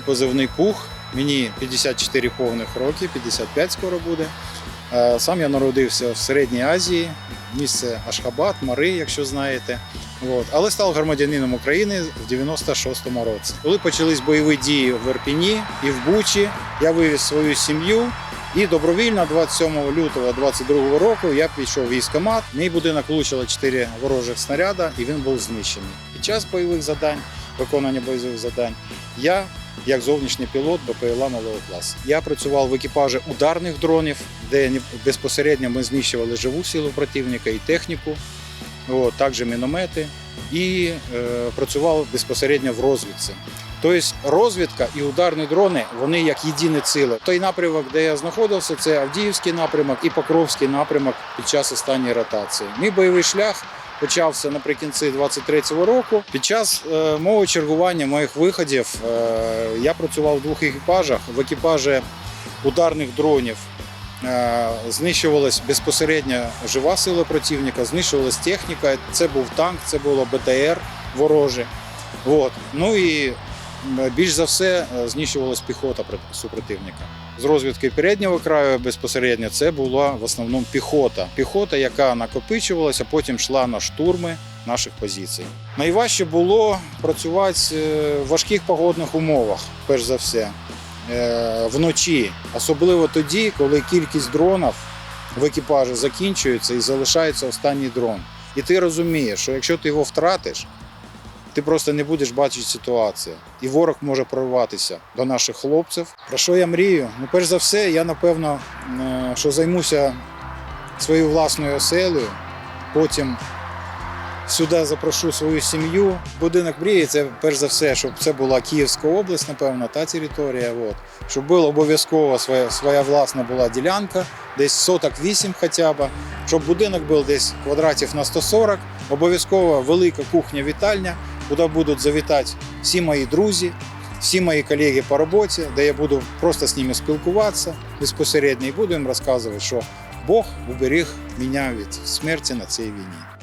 Мій позивний пух. Мені 54 повних роки, 55 скоро буде. Е, Сам я народився в Середній Азії, місце Ашхабад, Мари, якщо знаєте. От. Але став громадянином України в 96-му році. Коли почались бойові дії в Ірпіні і в Бучі, я вивіз свою сім'ю. І добровільно 27 лютого 22 року я пішов в військкомат. Мій будинок влучило 4 ворожих снаряда, і він був знищений. Під час бойових завдань, виконання бойових завдань, я, як зовнішній пілот БПЛА малого класу, я працював в екіпажі ударних дронів, де безпосередньо ми знищували живу силу противника і техніку, от, також міномети, і е, працював безпосередньо в розвідці. Тобто розвідка і ударні дрони вони як єдине ціле. Той напрямок, де я знаходився, це Авдіївський напрямок і Покровський напрямок під час останньої ротації. Мій бойовий шлях почався наприкінці 23-го року. Під час е, мого чергування, моїх виходів, е, я працював в двох екіпажах. В екіпажі ударних дронів е, знищувалась безпосередньо жива сила противника, знищувалась техніка. Це був танк, це було БТР вороже. От. Ну і більш за все е, знищувалась піхота супротивника. З розвідки переднього краю безпосередньо це була в основному піхота. Піхота, яка накопичувалася, потім йшла на штурми наших позицій. Найважче було працювати е, в важких погодних умовах, перш за все, е, вночі, особливо тоді, коли кількість дронів в екіпажі закінчується і залишається останній дрон. І ти розумієш, що якщо ти його втратиш, ти просто не будеш бачити ситуацію. І ворог може прорватися до наших хлопців. Про що я мрію? Ну, перш за все, я напевно, е, що займуся своєю власною оселею. Потім сюди запрошу свою сім'ю. Будинок мрії це перш за все, щоб це була Київська область, напевно, та територія. От. Щоб була обов'язково своя, своя власна була ділянка, десь соток 8 хоча б, щоб будинок був десь квадратів на 140, обов'язково велика кухня-вітальня, куди будуть завітати всі мої друзі, всі мої колеги по роботі, де я буду просто з ними спілкуватися безпосередньо і буду їм розказувати, що Бог уберіг мене від смерті на цій війні.